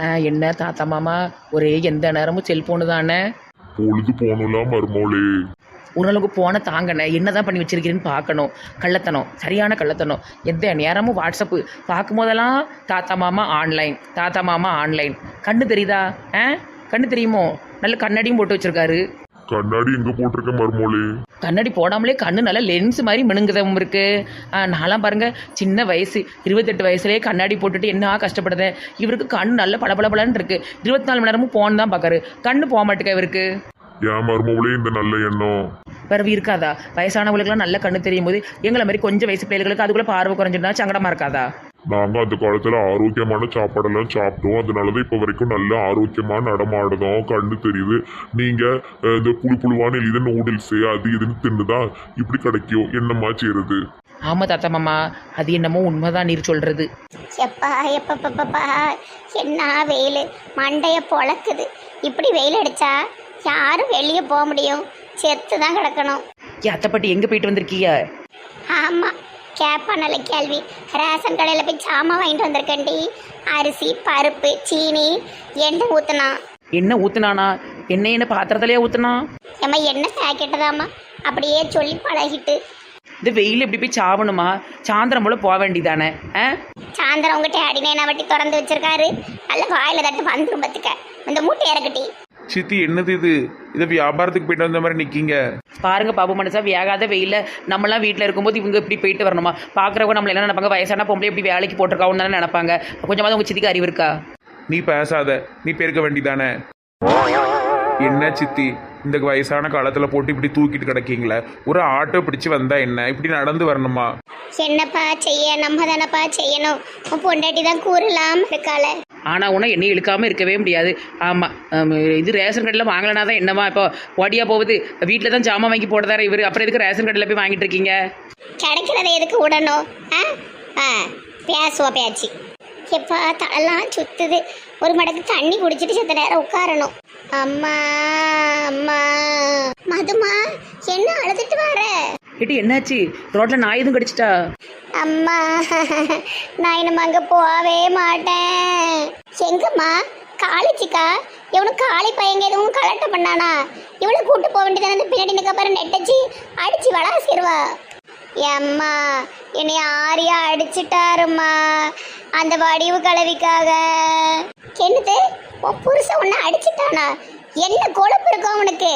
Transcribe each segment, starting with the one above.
ஆ, என்ன தாத்தா மாமா? ஒரே எந்த நேரமும் செல்போனு தானே? பொழுது போகணும்ல மருமோளே. ஓரளவுக்கு போன தாங்கண்ணே. என்ன தான் பண்ணி வச்சிருக்கிறேன்னு பார்க்கணும். கள்ளத்தனம். சரியான கள்ளத்தனம். எந்த நேரமும் வாட்ஸ்அப்பு. பார்க்கும்போதெல்லாம் தாத்தா மாமா ஆன்லைன் தாத்தா மாமா ஆன்லைன் கண்ணு தெரியுதா? ஆ? கண்ணு தெரியுமோ? நல்ல கண்ணாடியும் போட்டு வச்சிருக்காரு. கண்ணாடி எங்க போட்டிருக்க மருமோளே கண்ணாடி போடாமலே கண்ணு நல்லா லென்ஸ் மாதிரி மினுங்குதவும் இருக்கு. ஆ, நான்லாம் பாருங்க சின்ன வயசு இருபத்தெட்டு வயசுலேயே கண்ணாடி போட்டுட்டு என்ன கஷ்டப்படுதேன் இவருக்கு கண்ணு நல்ல பளபளபளன்னு இருக்கு. இருபத்தி நாலு மணி நேரமும் போன் தான் பார்க்காரு கண்ணு போக மாட்டேங்க இவருக்கு. ஏன் மருமோளே இந்த நல்ல எண்ணம்? பிறகு இருக்காதா? வயசானவங்களுக்குலாம் நல்ல கண்ணு தெரியும் போது எங்களை மாதிரி கொஞ்சம் வயசு பிள்ளைகளுக்கு அதுக்குள்ள பார்வை குறைஞ்சிருந்தா சங்கடமா இருக்காதா? நாங்க அந்த காலத்துல ஆரோக்கியமான சாப்பாடெல்லாம் சாப்பிட்டோம். அதனாலதான் இப்ப வரைக்கும் நல்ல ஆரோக்கியமா நடமாடுதோம் கண்ணு தெரியுது. நீங்க அஹ், இந்த புழு புழுவான இது நூடுல்ஸ் அது இதுன்னு தின்னுதான் இப்படி கிடைக்கும்? என்னம்மா செய்யறது ஆமா தாத்தா மாமா. அது என்னமோ உண்மைதான் நீர் சொல்றது. எப்பா எப்பப்பப்பப்பா என்ன வெயில்? மண்டைய பொழக்குது. இப்படி வெயில் அடிச்சா யாரும் வெளியே போக முடியும். செத்து தான் கிடக்கணும். ஏ அத்தைப்பட்டி எங்க போயிட்டு வந்திருக்கீங்க? ஆமாம் கேப்பா நல்ல கேள்வி. ரேஷன் கடையில் போய் சாமான் வாங்கிட்டு வந்திருக்கேன்டி. அரிசி பருப்பு சீனி எண்ணெய் ஊற்றினா என்ன ஊத்துனானா? என்ன என்ன பாத்திரத்திலேயே ஊத்துனா? ஏம்மா எண்ணெய் பேக்கெட்டு தாம்மா அப்படியே சொல்லி பழகிட்டு. இந்த வெயில் எப்படி போய் சாவணுமா? சாயந்தரம் போல போக வேண்டியதானே ஆ? சாயந்தரம் உங்ககிட்ட அடிநேனா வட்டி திறந்து வச்சிருக்காரு. நல்ல வாயில தட்டு வந்துரும் பத்துக்க. அந்த மூட்டை இறக்கட்டி. சித்தி என்னது இது? இதை வியாபாரத்துக்கு போயிட்டு வந்த மாதிரி நிக்கீங்க. பாருங்க பாபு மனசா வேகாத வெயில நம்மலாம் வீட்டில் இருக்கும்போது இவங்க இப்படி போயிட்டு வரணுமா? பார்க்குறவங்க நம்மள என்ன நினைப்பாங்க வயசான பொம்பளை இப்படி வேலைக்கு போட்டிருக்காவும் தானே நினைப்பாங்க. கொஞ்சமாவது உங்க சித்திக்கு அறிவு இருக்கா? நீ பேசாத. நீ பெருக்க வேண்டிதானே என்ன சித்தி இந்த வயசான காலத்துல போட்டு இப்படி தூக்கிட்டு கிடக்கீங்களே? ஒரு ஆட்டோ பிடிச்சு வந்தா என்ன? இப்படி நடந்து வரணுமா? என்னப்பா செய்ய? நம்ம தானப்பா செய்யணும். பொண்டாட்டி தான் கூறலாம் இருக்கால ஆனால் உன என்னை இழுக்காமல் இருக்கவே முடியாது. ஆமாம் இது ரேஷன் கடையில் வாங்கலனா தான் என்னமா இப்போ ஓடியா போகுது? வீட்டில் தான் ஜாமான் வாங்கி போடுறாரு இவர் அப்புறம் எதுக்கு ரேஷன் கடையில் போய் வாங்கிட்டு இருக்கீங்க? கிடைக்கிறத எதுக்கு விடணும்? ஆ? ஆ பேசுவோம் பேச்சு. எப்பா தலெல்லாம் சுத்துது. ஒரு மடக்கு தண்ணி குடிச்சிட்டு செத்த நேரம் உட்காரணும். அம்மா அம்மா. மதுமா என்ன அழுதுட்டு வர ஏட்டி என்னாச்சு? ரோட்டில் நாய் எதுவும் கடிச்சிட்டா? அம்மா நான் இனிமே அங்க போகவே மாட்டேன். எங்கம்மா? காலிச்சிக்கா இவனும் காளி பையங்க எதுவும் கலட்ட பண்ணானா? இவனை கூட்டு போக வேண்டியதானே பின்னாடி நிற்க பாரு நெட்டச்சி அடிச்சு வளாசிடுவா அம்மா என்னை ஆரியா அடிச்சிட்டாருமா அந்த வடிவு கலவிக்காக. என்னது? உன் புருஷன் உன்னை அடிச்சிட்டானா? என்ன கொழுப்பு இருக்கும் அவனுக்கு?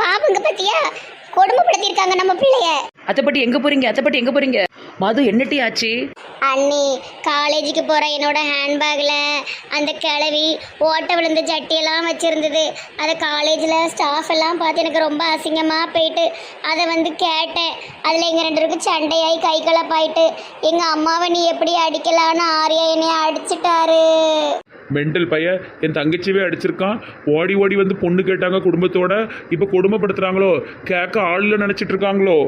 பாப்புங்க பத்தியா? கொடுமைப்படுத்தியிருக்காங்க நம்ம பிள்ளைய. அத்தைப்பட்டி எங்கே போகிறீங்க அத்தைப்பட்டி எங்கே போகிறீங்க மது என்னட்டி ஆச்சு? அண்ணி காலேஜுக்கு போகிற என்னோட ஹேண்ட்பேக்கில் அந்த கிளவி ஓட்ட விழுந்த சட்டியெல்லாம் வச்சுருந்தது. அதை காலேஜில் ஸ்டாஃப் எல்லாம் பார்த்து எனக்கு ரொம்ப அசிங்கமாக போயிட்டு அதை வந்து கேட்டேன். அதில் எங்கள் ரெண்டு பேருக்கும் சண்டையாகி கை கலப்பாயிட்டு எங்கள் அம்மாவை நீ எப்படி அடிக்கலான்னு ஆரியா என்னைய அடிச்சிட்டாரு. மெண்டல் பையன் என் தங்கச்சியவே அடிச்சிருக்கான். ஓடி ஓடி வந்து பொண்ணு கேட்டாங்க குடும்பத்தோட. இப்போ கொடுமைப்படுத்துறாங்களோ? கேட்க ஆளுல நினைச்சிட்டு இருக்காங்களோ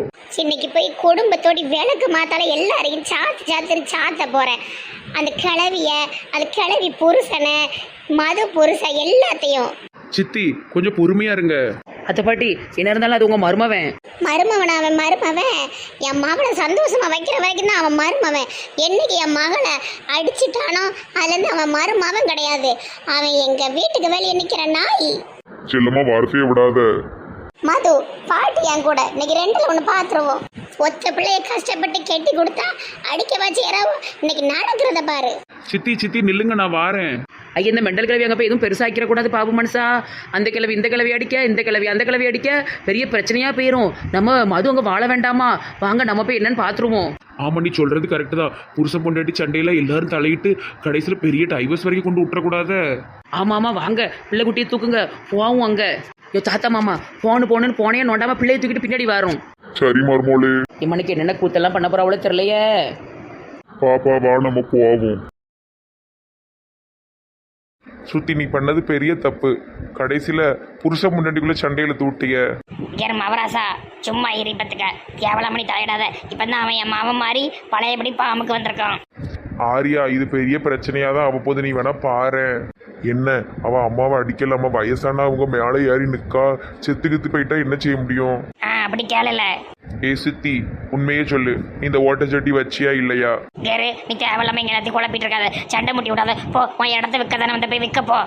இன்னைக்கு போய் குடும்பத்தோடி விளக்கு மாத்தால எல்லாரையும் சாத்து சாத்து சாத்த போறேன். அந்த கிளவிய அந்த கிளவி புருஷனை மது புருஷன் எல்லாத்தையும். சித்தி கொஞ்சம் பொறுமையா இருங்க. அத்தைப்பாட்டி என்ன இருந்தாலும் அது உங்கள் மருமவன். மருமவன் அவன் மருமவன்? என் மகனை சந்தோஷமா வைக்கிற வரைக்கும் தான் அவன் மருமவன். என்னைக்கு என் மகளை அடிச்சிட்டானோ அதுலேருந்து அவன் மருமவன் கிடையாது. அவன் எங்க வீட்டுக்கு வெளியே நிக்கிற நாய். செல்லம்மா வார்த்தையை விடாத. மது பாட்டி என் கூட. இன்னைக்கு ரெண்டுல ஒன்று பார்த்துருவோம் ஒத்த பிள்ளைய கஷ்டப்பட்டு கெட்டி கொடுத்தா அடிக்க வச்சு யாராவது இன்னைக்கு நடக்கிறத பாரு. சித்தி சித்தி நில்லுங்க நான் வாரேன். ஐயா இந்த மெண்டல் கிழவி அங்கே போய் எதுவும் பெருசாக்கிற கூடாது பாபு மனசா அந்த கிழவி இந்த கிழவி அடிக்க இந்த கிழவி அந்த கிழவி அடிக்க. பெரிய பிரச்சனையாக போயிடும் நம்ம மது அங்கே வாழ வேண்டாமா? வாங்க நம்ம போய் என்னன்னு பார்த்துருவோம் ஆமா நீ சொல்றது கரெக்டு தான். புருஷன் பொண்டாட்டி சண்டையில எல்லாரும் தலையிட்டு கடைசியில் பெரிய டைவர்ஸ் வரைக்கும் கொண்டு விட்டுறக்கூடாத. ஆமாம் ஆமாம் வாங்க. பிள்ளை குட்டியை தூக்குங்க. போவோம் அங்கே. ஐயோ தாத்தா மாமா போன்னு போகணுன்னு போனே நோண்டாம பிள்ளையை தூக்கிட்டு பின்னாடி வரோம். சரி மருமோளே. இம்மனுக்கு என்னென்ன கூத்தெல்லாம் பண்ண போகிறா அவ்வளோ தெரியலையே. பாப்பா வா நம்ம போவோம். சுத்தி நீ பண்ணது பெரிய தப்பு. கடைசியில புருஷன் முன்னாடிக்குள்ள சண்டையில தூட்டிய. ஏன் மவராசா சும்மா இரு பத்துக்க கேவலம் பண்ணி தலையிடாத. இப்பதான் அவன் என் மாவன் மாதிரி பழையபடி பாமுக்கு வந்திருக்கான். ஆரியா இது பெரிய பிரச்சனையா தான் அவ்வப்போது நீ வேணா பாரு. என்ன? அவ அம்மாவை அடிக்கலாமா வயசானா அவங்க மேலே ஏறி நிக்கா. செத்து கித்து போயிட்டா என்ன செய்ய முடியும்? அப்படி கேளல. ஏ சித்தி உண்மையே சொல்லு. இந்த ஓட்டச்சட்டி வச்சியா இல்லையா? கேரு நீ தேவையில்லாம இங்க எல்லாத்தையும் குழப்பிட்டு இருக்காத. சண்டை முட்டி விடாத. போ உன் இடத்த விற்க தானே வந்து போய் விற்க போ.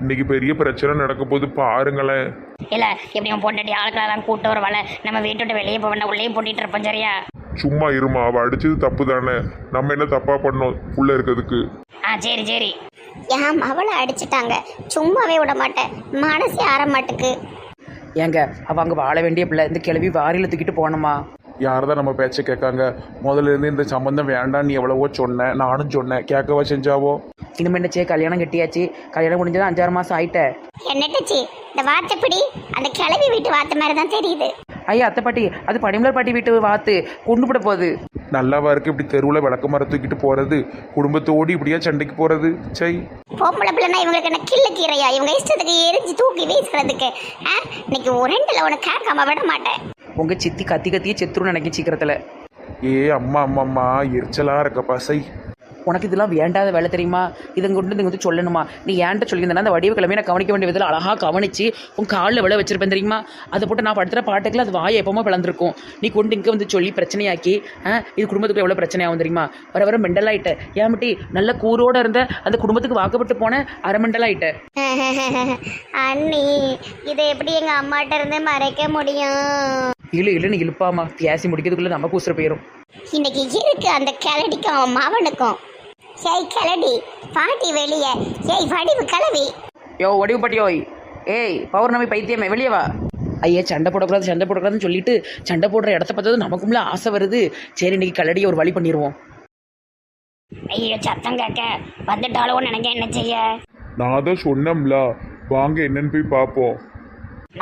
இன்னைக்கு பெரிய பிரச்சனை நடக்க போது பாருங்களேன். இல்ல இப்படி உன் பொண்டாட்டி ஆட்களெல்லாம் கூட்டு வருவாள் நம்ம வீட்டு விட்டு வெளியே போக வேண்டாம். உள்ளே போட்டிட்டு இருப்போம் சரியா? சும்மா இருமா அவ அடிச்சது தப்பு தானே நம்ம என்ன தப்பா பண்ணோம் உள்ள இருக்கிறதுக்கு? ஆ சரி சரி. என் மவளை அடிச்சிட்டாங்க. சும்மாவே விட மாட்டேன். மனசே ஆற மாட்டுக்கு. ஏங்க அவள் அங்கே வாழ வேண்டிய பிள்ளை. இந்த கிளவி வாரியில் தூக்கிட்டு போனோமா யார் தான் நம்ம பேச்சை கேட்காங்க? முதல்ல இருந்து இந்த சம்பந்தம் வேண்டாம் நீ எவ்வளவோ சொன்ன. நானும் சொன்னேன். கேட்கவா செஞ்சாவோ? இனிமே என்னச்சே கல்யாணம் கட்டியாச்சு. கல்யாணம் முடிஞ்சதான் அஞ்சாறு மாதம் ஆயிட்ட. என்னட்டுச்சு இந்த வார்த்தைப்படி அந்த கிளவி வீட்டு வார்த்தை மாதிரி தான் தெரியுது. ஐயா அத்தை பாட்டி அது படிமலர் பாட்டி வீட்டு வாத்து கொண்டு போட போகுது. நல்லாவா இருக்கு இப்படி தெருவில் விளக்க மரம் தூக்கிட்டு போறது? குடும்பத்தோடு இப்படியா சண்டைக்கு போறது? சை. பொம்பளை பிள்ளைனா இவங்களுக்கு என்ன கிள்ளு கீரையா? இவங்க இஷ்டத்துக்கு எரிஞ்சு தூக்கி வீசுறதுக்கு. ஆ? இன்னைக்கு ஒரு ரெண்டுல உனக்கு கேட்காம விட மாட்டேன். உங்கள் சித்தி கத்தி கத்தியே செத்துருன்னு நினைக்க சீக்கிரத்தில். ஏ அம்மா அம்மா அம்மா எரிச்சலா இருக்கப்பா சை. உனக்கு இதெல்லாம் வேண்டாத வேலை தெரியுமா? இதை கொண்டு வந்து வந்து சொல்லணுமா? நீ ஏன்ட்ட சொல்லியிருந்தா அந்த வடிவு கிழமையை நான் கவனிக்க வேண்டிய விதத்தில் அழகாக கவனிச்சு உன் காலில் விழ வச்சிருப்பேன் தெரியுமா? அதை போட்டு நான் படுத்துகிற பாட்டுக்குள்ள அது வாயை எப்பவுமே பிளந்திருக்கும். நீ கொண்டு இங்கே வந்து சொல்லி பிரச்சனையாக்கி இது குடும்பத்துக்கு எவ்வளோ பிரச்சனையாகும் தெரியுமா? வர வர மெண்டலாயிட்ட ஏன்மட்டி நல்ல கூரோட இருந்த அந்த குடும்பத்துக்கு வாக்கப்பட்டு போன அரை மெண்டலாயிட்ட அண்ணி இதை எப்படி எங்க அம்மாட்ட இருந்து மறைக்க முடியும்? இழு இழுன்னு இழுப்பாமா பேசி முடிக்கிறதுக்குள்ளே நம்ம கூசுற போயிடும் இன்னைக்கு இருக்கு அந்த கிளடிக்கும் மவனுக்கும் ஏய் கிளடி. பாட்டி வெளியே. ஏய் வடிவு கிளவி. யோ வடிவு பாட்டியோய் ஏய் பௌர்ணமி பைத்தியமே வெளியே வா. ஐயா சண்டை போடக்கூடாது சண்டை போடக்கூடாதுன்னு சொல்லிட்டு சண்டை போடுற இடத்த பார்த்தது நமக்குள்ள ஆசை வருது. சரி இன்னைக்கு கல்லடியை ஒரு வழி பண்ணிடுவோம் ஐயோ சத்தம் கேட்க. வந்துட்டாலும் நினைக்க என்ன செய்ய? நான் தான் சொன்னோம்ல. வாங்க என்னன்னு போய் பார்ப்போம்.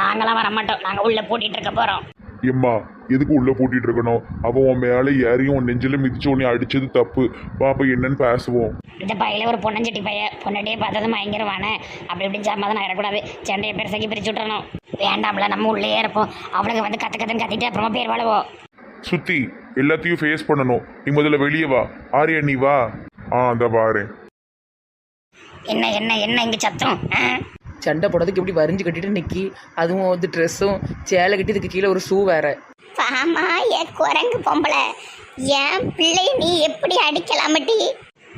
நாங்களாம் வர மாட்டோம் நாங்க உள்ள போட்டிட்டு இருக்க போறோம். எம்மா எதுக்கு உள்ள பூட்டிட்டு இருக்கணும்? அவன் உன் மேலே ஏறியும் உன் நெஞ்சில மிதிச்சு உன்னை அடிச்சது தப்பு. பாப்பா என்னன்னு பேசுவோம். இந்த பையில ஒரு பொண்ணஞ்சட்டி பைய பொண்ணாட்டியே பார்த்ததும் பயங்கரவானே. அப்படி இப்படி சமாதானம் ஆயிடக்கூடாது சண்டையை பெருசாக்கி பிரிச்சு விட்டுறணும். வேண்டாம்ல நம்ம உள்ளே இருப்போம். அவளுக்கு வந்து கத்து கத்துன்னு கத்திட்டு அப்புறமா பேர் வாழுவோம். சுத்தி எல்லாத்தையும் ஃபேஸ் பண்ணணும். நீ முதல்ல வெளியே வா. ஆரியா நீ வா. ஆ அந்த வாரேன் என்ன என்ன என்ன இங்க சத்தம்? ஆ? சண்டை போடுறதுக்கு இப்படி வரிஞ்சு கட்டிட்டு நிக்கி? அதுவும் வந்து ட்ரெஸ்ஸும் சேலை கட்டி இதுக்கு கீழே ஒரு ஷூ வேற. பாமா ஏ குரங்கு பொம்பளை. என் பிள்ளை நீ எப்படி அடிக்கலாமட்டி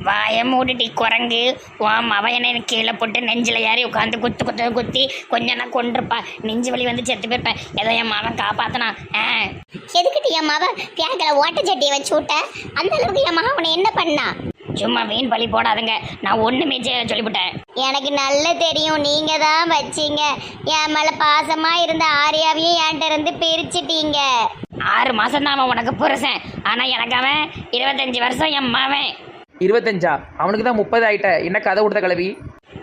வாய மூடிட்டி குரங்கு. உன் மவன் என்ன கீழே போட்டு நெஞ்சில் ஏறி உட்காந்து குத்து குத்து குத்தி கொஞ்ச நான் கொண்டிருப்பா. நெஞ்சு வலி வந்து செத்து போயிருப்பேன். ஏதோ என் மவன் காப்பாத்தனா. ஆ. எதுக்கிட்டு என் மவ பேக்கில் ஓட்டச்சட்டியை வச்சு விட்ட அந்த அளவுக்கு என் மகன் உன்னை என்ன பண்ணா? சும்மா வீண் பழி போடாதுங்க. நான் ஒண்ணுமே செய்ய சொல்லிவிட்டேன். எனக்கு நல்ல தெரியும். நீங்க தான் வச்சீங்க. என் மேல பாசமா இருந்த ஆரியாவையும் என்கிட்ட இருந்து பிரிச்சிட்டீங்க. ஆறு மாசம் தான் அவன் உனக்கு புருஷன். ஆனா எனக்கு அவன் இருபத்தஞ்சு வருஷம் என் மவன். இருபத்தஞ்சா? அவனுக்கு தான் முப்பது ஆயிட்ட. என்ன கதை கொடுத்த கிளவி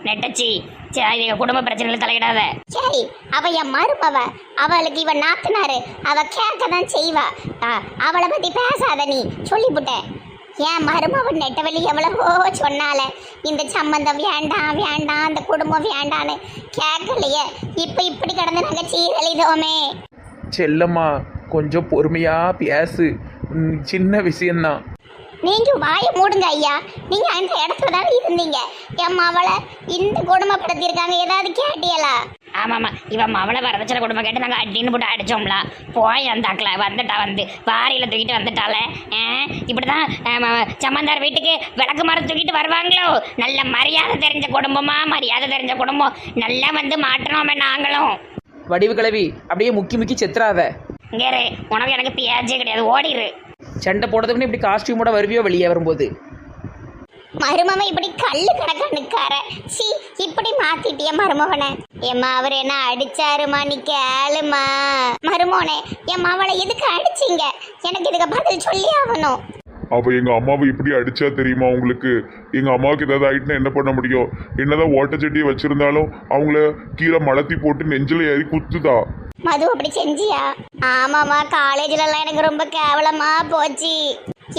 நெட்டச்சி சரி எங்க குடும்ப பிரச்சனையில தலையிடாத. சரி அவ என் மருமவ. அவளுக்கு இவ நாத்துனாரு. அவ கேட்க தான் செய்வா. ஆ, அவளை பத்தி பேசாத நீ. சொல்லிவிட்டேன் என் மருமவன் நெட்டவெளி எவ்வளவோ சொன்னால இந்த சம்பந்தம் வேண்டாம் வேண்டாம் அந்த குடும்பம் வேண்டான்னு கேட்கலையே. இப்ப இப்படி கடந்து நாங்க சீரழிதோமே. செல்லம்மா கொஞ்சம் பொறுமையா பேசு. ம், சின்ன விஷயம்தான். நீங்க வாயை மூடுங்க ஐயா. நீங்க அந்த இடத்துல தானே இருந்தீங்க. என் மவளை இந்த குடும்பப்படுத்தியிருக்காங்க ஏதாவது கேட்டியலா ஆமாம்மா. இவன் மவளை வரதட்சணை குடும்பம் கேட்டு நாங்கள் அடின்னு போட்டு அடிச்சோம்ல. போய் வந்தாக்கல. வந்துட்டா வந்து. வாரியில் தூக்கிட்டு வந்துட்டால இப்படி தான் சம்மந்தார் வீட்டுக்கு விளக்கு மரம் தூக்கிட்டு வருவாங்களோ? நல்ல மரியாதை தெரிஞ்ச குடும்பமா? மரியாதை தெரிஞ்ச குடும்பம். நல்லா வந்து மாற்றணுமே நாங்களும். வடிவு கிளவி அப்படியே முக்கி முக்கி செத்துறாத. இங்கே உனக்கு எனக்கு பியாச்சே கிடையாது. ஓடிரு. சண்டை போடுறதுக்குன்னு இப்படி காஸ்டியூமோட வருவியோ வெளியே வரும்போது? மருமவன் இப்படி கல்லு கிடக்க நிக்கார சி இப்படி மாத்திட்டிய மருமவனை. ஏம்மா அவர் என்ன அடிச்சாருமா? நீ கேளுமா. மருமோனே என் மவளை எதுக்கு அடிச்சீங்க? எனக்கு இதுக்கு பதில் சொல்லி ஆகணும். அவ எங்க அம்மாவை இப்படி அடிச்சா தெரியுமா உங்களுக்கு? எங்க அம்மாவுக்கு ஏதாவது ஆயிட்டுனா என்ன பண்ண முடியும்? என்னதான் ஓட்டச்சட்டியை வச்சிருந்தாலும் அவங்கள கீழே மலத்தி போட்டு நெஞ்சில ஏறி குத்துதா? மது அப்படி செஞ்சியா? ஆமாம்மா காலேஜ்ல எல்லாம் எனக்கு ரொம்ப கேவலமா போச்சு.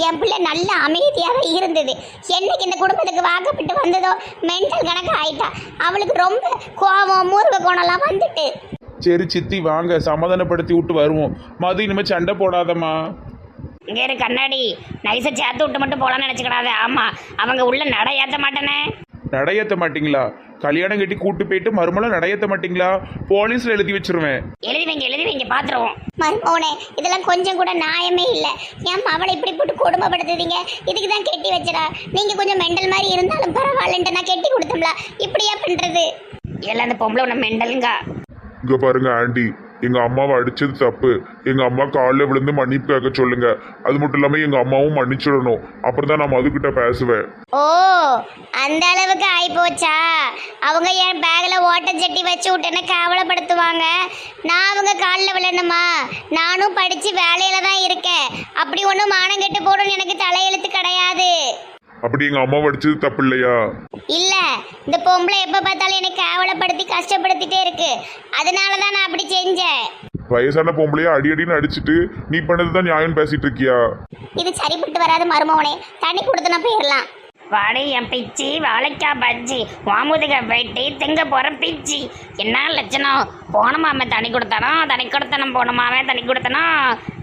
என் பிள்ளை நல்ல அமைதியாக இருந்தது. என்னைக்கு இந்த குடும்பத்துக்கு வாக்கப்பட்டு வந்ததோ மென்டல் கணக்கு ஆயிட்டா. அவளுக்கு ரொம்ப கோபம் மூர்க்க கோணம்லாம் வந்துட்டு. சரி சித்தி வாங்க. சமாதானப்படுத்தி விட்டு வருவோம். மது இனிமேல் சண்டை போடாதம்மா. இங்க இரு கண்ணாடி. நைஸை சேர்த்து விட்டு மட்டும் போலான்னு நினச்சிக்கிடாது. ஆமா அவங்க உள்ள நட ஏற்ற மாட்டேனே. நடையேற்ற மாட்டீங்களா? கல்யாணம் கட்டி கூட்டு போயிட்டு மறுமலம் நடையேற்ற மாட்டீங்களா? போலீஸ்ல எழுதி வச்சிருவேன். எழுதி வைங்க எழுதி வைங்க பாத்துருவோம். மருமோனே இதெல்லாம் கொஞ்சம் கூட நியாயமே இல்லை. ஏன் அவளை இப்படி போட்டு கொடுமைப்படுத்துதீங்க இதுக்கு தான் கெட்டி வச்சடா நீங்க கொஞ்சம் மெண்டல் மாதிரி இருந்தாலும் பரவாயில்லன்ட்டு நான் கெட்டி கொடுத்தோம்ல. இப்படியா பண்றது? எல்லாம் அந்த பொம்பளை உன்னை மெண்டலுங்க. இங்க பாருங்க ஆண்டி. எங்கள் அம்மாவை அடித்தது தப்பு. எங்கள் அம்மா காலில் விழுந்து மன்னிப்பு கேட்க சொல்லுங்க. அது மட்டும் இல்லாமல் எங்கள் அம்மாவும் மன்னிச்சிடணும். அப்புறம் தான் நான் மதுக்கிட்ட பேசுவேன். ஓ அந்த அளவுக்கு ஆயிப்போச்சா? அவங்க என் பேக்ல ஓட்டை சட்டி வச்சு விட்டேன்னு கேவலப்படுத்துவாங்க. நான் அவங்க காலில் விழணுமா? நானும் படிச்சு வேலையில தான் இருக்கேன். அப்படி ஒன்றும் மானம் கெட்டு போடணும்னு எனக்கு தலையெழுத்து கிடையாது. அப்படி எங்க அம்மாவை அடிச்சது தப்பு இல்லையா இல்ல இந்த பொம்பளை எப்ப பார்த்தாலும் என்னை கேவலப்படுத்தி கஷ்டப்படுத்திட்டே இருக்கு. அதனால தான் நான் அப்படி செஞ்சேன். வயசான பொம்பளைய அடி அடின்னு அடிச்சிட்டு நீ பண்ணதுதான் நியாயம் பேசிட்டு இருக்கியா? இது சரிப்பட்டு வராது மருமவனே. தண்ணி கொடுத்தனா போயிடலாம் வாடி என் பிச்சி வாழைக்காய் பஜ்ஜி வாமுதுக வெட்டி திங்க போற பிச்சி. என்ன லட்சணம்? போனமாமே தனி கொடுத்தனோ? தனி கொடுத்தனும் போனமாமே தனி கொடுத்தனோ?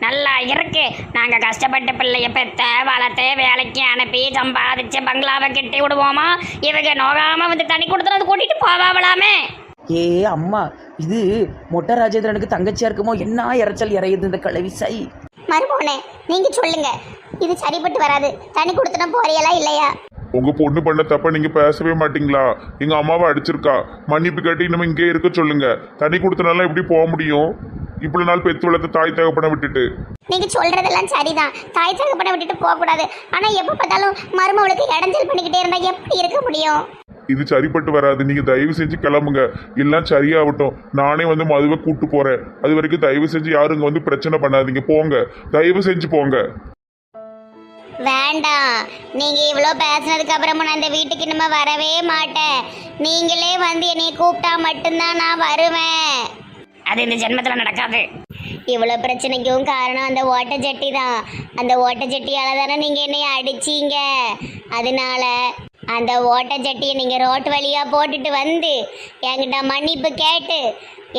நல்லா இருக்கு. நாங்க கஷ்டப்பட்ட பிள்ளைய பெத்த வளர்த்து வேலைக்கு அனுப்பி சம்பாதிச்சு பங்களாவை கட்டி விடுவோமா? இவங்க நோகாம வந்து தனி கொடுத்தனது கூட்டிட்டு போவாவலாமே ஏ அம்மா இது மொட்டை ராஜேந்திரனுக்கு தங்கச்சியா இருக்குமோ? என்ன இறைச்சல் இறையுது இந்த கிழவி சை மருமவனே நீங்க சொல்லுங்க. இது சரிப்பட்டு வராது. தண்ணி கொடுத்தனா போறியலா இல்லையா? உங்க பொண்ணு பண்ண தப்ப நீங்க பேசவே மாட்டீங்களா? எங்க அம்மாவை அடிச்சிருக்கா. மன்னிப்பு கேட்டு இன்னும் இங்கே இருக்க சொல்லுங்க. தண்ணி கொடுத்தனால எப்படி போக முடியும்? இவ்வளவு நாள் பெத்து வளர்த்து தாய் தகப்பனை விட்டுட்டு. நீங்க சொல்றதெல்லாம் சரிதான். தாய் தகப்பனை விட்டுட்டு போக கூடாது. ஆனா எப்ப பார்த்தாலும் மருமவளுக்கு இடைஞ்சல் பண்ணிக்கிட்டே இருந்தா எப்படி இருக்க முடியும்? இது சரிப்பட்டு வராது. நீங்க தயவு செஞ்சு கிளம்புங்க. எல்லாம் சரியாகட்டும். நானே வந்து மதுவை கூட்டு போறேன். அது வரைக்கும் தயவு செஞ்சு யாரும் இங்க வந்து பிரச்சனை பண்ணாதீங்க. போங்க. தயவு செஞ்சு போங்க. வேண்டாம். நீங்க இவ்வளோ பேசினதுக்கு அப்புறமா நான் இந்த வீட்டுக்கு இனிமே வரவே மாட்டேன். நீங்களே வந்து என்னைய கூப்பிட்டா மட்டும்தான் நான் வருவேன். அது இந்த ஜென்மத்துல நடக்காது. இவ்வளோ பிரச்சனைக்கும் காரணம் அந்த ஓட்ட ஜட்டி தான். அந்த ஓட்ட ஜட்டியால தானே நீங்கள் என்னைய அடிச்சீங்க. அதனால அந்த ஓட்ட ஜட்டியை நீங்கள் ரோட்டு வழியாக போட்டுட்டு வந்து என்கிட்ட மன்னிப்பு கேட்டு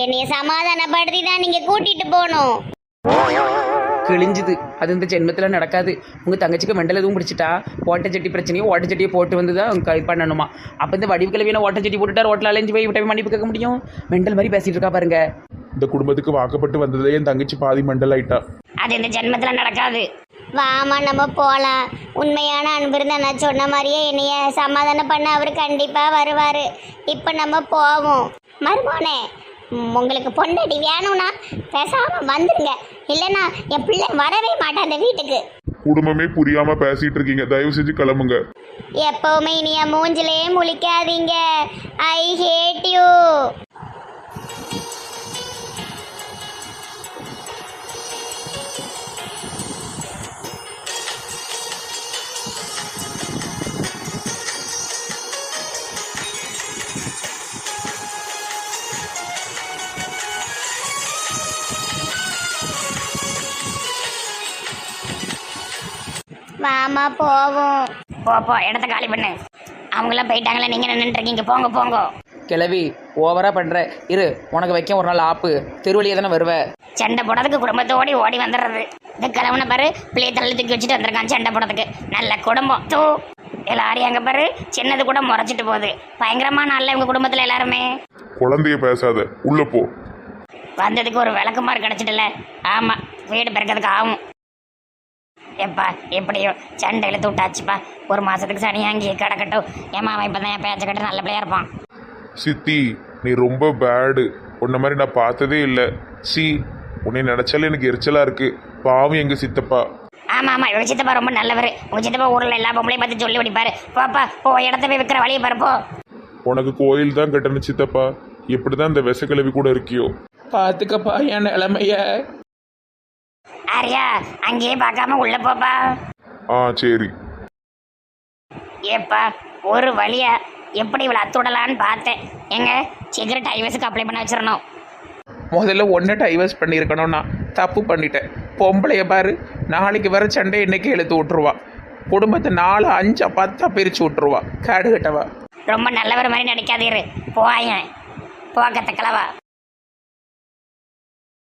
என்னைய சமாதானப்படுத்தி தான் நீங்கள் கூட்டிட்டு போகணும். கிழிஞ்சுது. அது இந்த ஜென்மத்தில் நடக்காது. உங்கள் தங்கச்சிக்கு மெண்டல் எதுவும் பிடிச்சிட்டா ஓட்டச்சட்டி பிரச்சனையும் ஓட்டச்சட்டியை போட்டு வந்து தான் இது பண்ணணுமா? அப்போ இந்த வடிவு கிழவியான ஓட்டச்சட்டி போட்டுட்டா ரோட்டில் அலைஞ்சு போய் விட்ட மன்னிப்பு கேட்க முடியும்? மெண்டல் மாதிரி பேசிட்டு இருக்கா பாருங்க. இந்த குடும்பத்துக்கு வாக்கப்பட்டு வந்ததே என் தங்கச்சி பாதி மண்டல் ஆயிட்டா. அது இந்த ஜென்மத்துல நடக்காது. வாமா நம்ம போகலாம் உண்மையான அன்பு இருந்தா நான் சொன்ன மாதிரியே என்னைய சமாதானம் பண்ண அவர் கண்டிப்பாக வருவார். இப்போ நம்ம போவோம். மருமோனே ம், உங்களுக்கு பொண்டாட்டி வேணும்னா பேசாமல் வந்துருங்க. இல்லைன்னா என் பிள்ளை வரவே மாட்டேன் அந்த வீட்டுக்கு. குடும்பமே புரியாம பேசிட்டு இருக்கீங்க. தயவு செஞ்சு கிளம்புங்க. எப்பவுமே இனி என் மூஞ்சிலே முழிக்காதீங்க. ஐ வாமா போவோம். போ போ இடத்த காலி பண்ணு. அவங்களாம் போயிட்டாங்களே நீங்க நின்றுட்டு இருக்கீங்க? போங்க போங்க. கிளவி ஓவராக பண்ணுற இரு உனக்கு வைக்க ஒரு நாள் ஆப்பு. தெருவழியே தானே வருவ. சண்டை போடுறதுக்கு குடும்பத்தோடி ஓடி வந்துடுறது. இந்த கிழவனை பாரு பிள்ளைய தள்ளி தூக்கி வச்சுட்டு வந்திருக்கான் சண்டை போடுறதுக்கு நல்ல குடும்பம். தூ. எல்லாரும் அங்கே பாரு சின்னது கூட முறைச்சிட்டு போகுது. பயங்கரமா நல்ல இவங்க குடும்பத்தில் எல்லாருமே. குழந்தைய பேசாத. உள்ள போ. வந்ததுக்கு ஒரு விளக்குமாறு கிடச்சிட்டுல. ஆமாம் வீடு பிறக்கிறதுக்கு ஆகும். எப்பா எப்படியோ சண்டை இழுத்து விட்டாச்சுப்பா. ஒரு மாதத்துக்கு சனியாங்கி கிடக்கட்டும். என் மாமா இப்போ தான் என் பேச்ச கட்டு நல்ல பிள்ளையா இருப்பான். சித்தி நீ ரொம்ப பேடு உன்ன மாதிரி நான் பார்த்ததே இல்லை. சி உன்னை நினைச்சாலே எனக்கு எரிச்சலா இருக்கு. பாவம் எங்க சித்தப்பா. ஆமாம் ஆமாம் இவங்க சித்தப்பா ரொம்ப நல்லவர். உங்கள் சித்தப்பா ஊரில் எல்லா பொம்பளையும் பார்த்து சொல்லி பிடிப்பாரு போப்பா போ இடத்த போய் விற்கிற வழியை பாரு போ. உனக்கு கோயில் தான் கட்டணும் சித்தப்பா. எப்படிதான் இந்த விசக்கிழவி கூட இருக்கியோ? பார்த்துக்கப்பா என் நிலமைய. ஆரியா அங்கேயே பார்க்காம உள்ள போப்பா. ஆ சரி. ஏப்பா ஒரு வழியா எப்படி இவ்வளோ அத்துடலான்னு பார்த்தேன். எங்க? சீக்கிரம் டைவர்ஸுக்கு அப்ளை பண்ண வச்சிடணும். முதல்ல ஒன்று டைவர்ஸ் பண்ணியிருக்கணும் நான் தப்பு பண்ணிட்டேன். பொம்பளைய பாரு நாளைக்கு வர சண்டை இன்னைக்கு இழுத்து விட்ருவா குடும்பத்தை நாலு அஞ்சா பத்தா பிரித்து விட்ருவா கேடு கட்டவா ரொம்ப நல்லவர் மாதிரி நடிக்காதீரு. போயேன். போக்கத்த கிளவா.